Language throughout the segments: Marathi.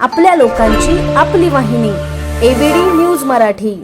आपल्या लोकांची आपली वाहिनी एबीडी न्यूज मराठी.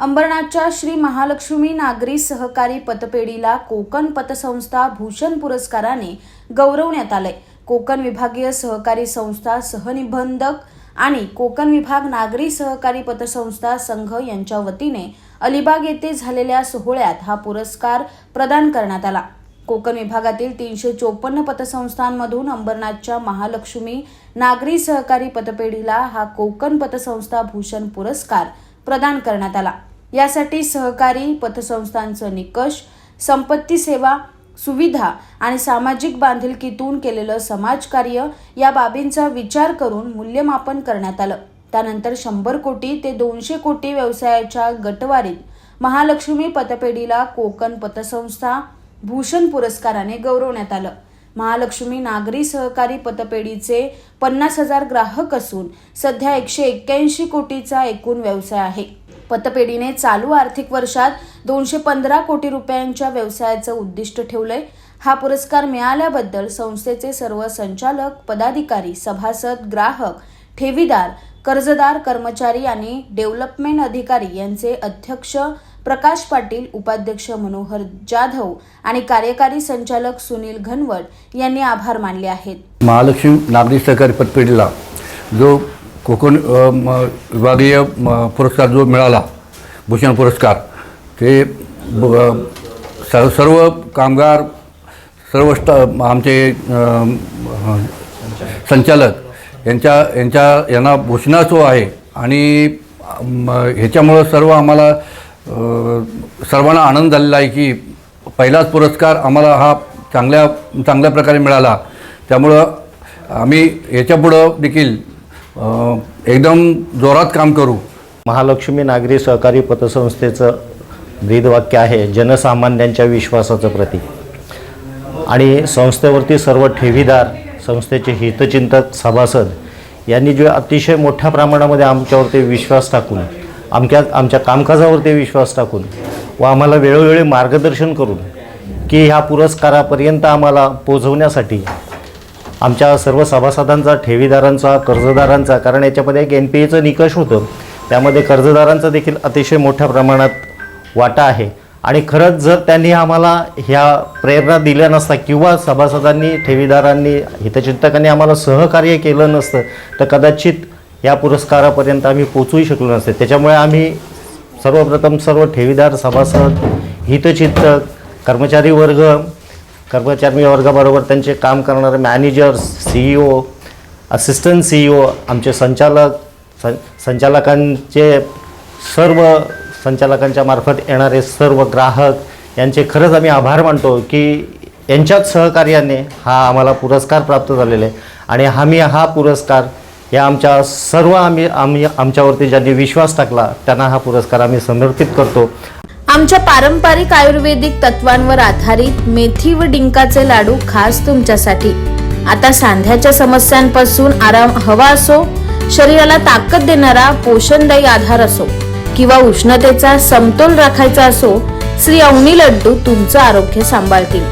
अंबरनाथच्या श्री महालक्ष्मी नागरी सहकारी पतपेढीला कोकण पतसंस्था भूषण पुरस्काराने गौरवण्यात आलंय. कोकण विभागीय सहकारी संस्था सहनिबंधक आणि कोकण विभाग नागरी सहकारी पतसंस्था संघ यांच्या वतीने अलिबाग येथे झालेल्या सोहळ्यात हा पुरस्कार प्रदान करण्यात आला. कोकण विभागातील तीनशे चोपन्न पतसंस्थांमधून अंबरनाथच्या महालक्ष्मी नागरी सहकारी पतपेढीला हा कोकण पतसंस्था भूषण पुरस्कार प्रदान करण्यात आला. यासाठी सहकारी पतसंस्थांचं निकष संपत्ती सेवा सुविधा आणि सामाजिक बांधिलकीतून केलेलं समाजकार्य या बाबींचा विचार करून मूल्यमापन करण्यात आलं. त्यानंतर शंभर कोटी ते दोनशे कोटी व्यवसायाच्या गटवारीत महालक्ष्मी पतपेढीला कोकण पतसंस्था भूषण पुरस्काराने गौरवण्यात आलं. महालक्ष्मी नागरी सहकारी पतपेढीचे पन्नास हजार ग्राहक असून सध्या एकशे एक्क्याऐंशी कोटीचा एकूण व्यवसाय आहे. पतपेढीने चालू आर्थिक वर्षात दोनशे पंधरा कोटी रुपयांच्या व्यवसायाचं उद्दिष्ट ठेवलंय. हा पुरस्कार मिळाल्याबद्दल संस्थेचे सर्व संचालक पदाधिकारी सभासद ग्राहक ठेवीदार कर्जदार कर्मचारी आणि डेव्हलपमेंट अधिकारी यांचे अध्यक्ष प्रकाश पाटील उपाध्यक्ष मनोहर जाधव आणि कार्यकारी संचालक सुनील घनवट यांनी आभार मानले आहेत. महालक्ष्मी नागरी सहकारी पतपेढीला जो कोकण म, विभागीय म, पुरस्कार जो मिळाला भूषण पुरस्कार ते ब- सर्व सर्व कामगार सर्व स्टा आमचे संचालक यांच्या यांच्या यांना भूषणाचो आहे आणि ह्याच्यामुळं सर्व आम्हाला सर्वांना आनंद झालेला आहे की पहिलाच पुरस्कार आम्हाला हा चांगल्या चांगल्या प्रकारे मिळाला. त्यामुळं आम्ही याच्यापुढं देखील एकदम जोरात काम करू. महालक्ष्मी नागरी सहकारी पतसंस्थेचं ब्रीदवाक्य आहे जनसामान्यांच्या विश्वासाचं प्रतीक. आणि संस्थेवरती सर्व ठेवीदार संस्थेचे हितचिंतक सभासद यांनी जे अतिशय मोठ्या प्रमाणामध्ये आमच्यावरती विश्वास टाकून आमच्या आमच्या कामकाजावरती विश्वास टाकून व आम्हाला वेळोवेळी मार्गदर्शन करून की ह्या पुरस्कारापर्यंत आम्हाला पोचवण्यासाठी आमच्या सर्व सभासदांचा ठेवीदारांचा कर्जदारांचा कारण याच्यामध्ये एक एन पी एचं निकष होतं. त्यामध्ये कर्जदारांचा देखील अतिशय मोठ्या प्रमाणात वाटा आहे. आणि खरंच जर त्यांनी आम्हाला ह्या प्रेरणा दिल्या नसता किंवा सभासदांनी ठेवीदारांनी हितचिंतकांनी आम्हाला सहकार्य केलं नसतं तर कदाचित या पुरस्कारापर्यंत आम्ही पोचूही शकलो नसते. त्याच्यामुळे आम्ही सर्वप्रथम सर्व ठेवीदार सभासद हितचिंतक कर्मचारी वर्ग कर्मचारी वर्गाबरोबर त्यांचे काम करणारे managers C E O assistant C E O आमचे संचालक सं संचालकांचे सर्व संचालकांच्या मार्फत येणारे सर्व ग्राहक यांचे खरंच आम्ही आभार मानतो की यांच्याच सहकार्याने हा आम्हाला पुरस्कार प्राप्त झालेला आहे. आणि आम्ही हा पुरस्कार या आमच्या सर्व आम्ही आम्ही आमच्यावरती ज्यांनी विश्वास टाकला त्यांना हा पुरस्कार आम्ही समर्पित करतो. आमच्या पारंपरिक आयुर्वेदिक तत्वांवर आधारित मेथी व डिंकाचे लाडू खास तुमच्यासाठी. आता सांध्याच्या समस्यांपासून आराम हवा असो शरीराला ताकद देणारा पोषणदायी आधार असो किंवा उष्णतेचा समतोल राखायचा असो श्री अवनी लड्डू तुमचं आरोग्य सांभाळतील.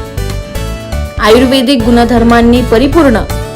आयुर्वेदिक गुणधर्मांनी परिपूर्ण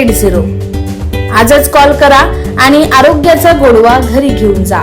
eight zero. आजच कॉल करा आणि आरोग्याचा गोडवा घरी घेऊन जा.